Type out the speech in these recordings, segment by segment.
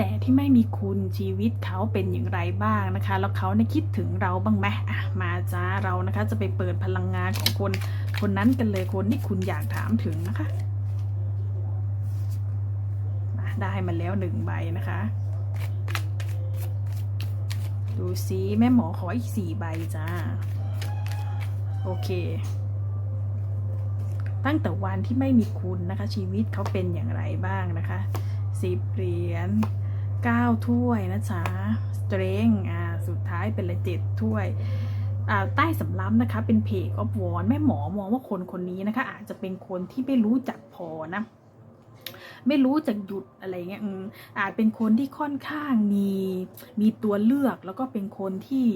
แต่ที่ไม่มีคุณชีวิตเขาเป็นอย่างไรบ้างนะคะ แล้วเขาเนี่ยคิดถึงเราบ้างไหมอะมาจ้าเรานะคะ จะไปเปิดพลังงานของคนคนนั้นกันเลยคนที่คุณอยากถามถึงนะคะอะได้มาแล้วหนึ่งใบนะคะ ดูซิแม่หมอขออีกสี่ใบจ้า โอเค ตั้งแต่วันที่ไม่มีคุณนะคะ ชีวิตเขาเป็นอย่างไรบ้างนะคะสิบเหรียญ เก้าถ้วยนะจ๊ะสเตรงอ่าสุดท้ายเป็นละเจ็ดถ้วยอ่าใต้สำรับนะคะ เป็นเพกออฟวอนแม่หมอมองว่าคนคนนี้นะคะ อาจจะเป็นคนที่ไม่รู้จักพอนะ ไม่รู้จักหยุดอะไรเงี้ยอาจเป็นคนที่ค่อนข้างมีมีตัวเลือกแล้วก็เป็นคนที่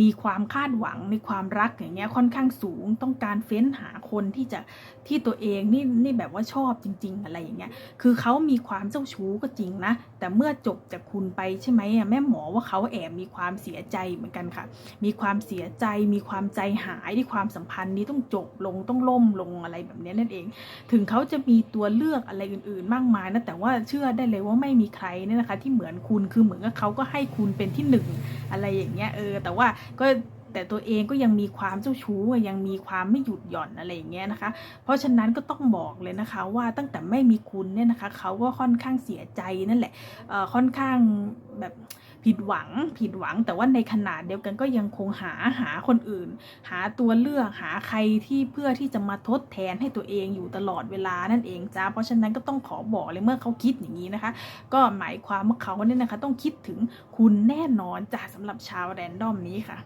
มีความคาดหวังในความรักอย่างเงี้ยค่อนข้างสูงต้องการเฟ้นหาคนที่จะที่ตัวเองนี่นี่แบบว่าชอบจริง ๆ อะไรอย่างเงี้ยคือเขามีความเจ้าชู้ก็จริงนะ แต่เมื่อจบจากคุณไปใช่ไหมอะแม่หมอว่าเขาแอบมีความเสียใจเหมือนกันค่ะ มีความเสียใจมีความใจหายที่ความสัมพันธ์นี้ต้องจบลงต้องล่มลงอะไรแบบนี้นั่นเอง ถึงเขาจะมีตัวเลือกอะไรอื่นๆมากมายนะแต่ว่าเชื่อได้เลยว่าไม่มีใครเนี่ยนะคะ ที่เหมือนคุณคือเหมือนกับเขาก็ให้คุณเป็นที่หนึ่งอะไรอย่างเงี้ยเออแต่ว่าก็แต่ตัวเองก็ยังมีความเจ้าชู้ยังมีความไม่หยุดหย่อนอะไรอย่างเงี้ยนะคะ เพราะฉะนั้นก็ต้องบอกเลยนะคะว่าตั้งแต่ไม่มีคุณเนี่ยนะคะเขาก็ค่อนข้างเสียใจนั่นแหละเอ่อค่อนข้างแบบ ผิดหวังผิดหวัง แต่ว่าในขนาดเดียวกันก็ยังคงหาหาคนอื่น หาตัวเลือกหาใครที่เพื่อที่จะมาทดแทนให้ตัวเองอยู่ตลอดเวลานั่นเองจ้าเพราะฉะนั้นก็ต้องขอบอกเลยเมื่อเขาคิดอย่างนี้นะคะ ก็หมายความว่าเขาเนี่ยนะคะ ต้องคิดถึงคุณแน่นอนจ้าสำหรับชาวแรนดอมนี้ค่ะ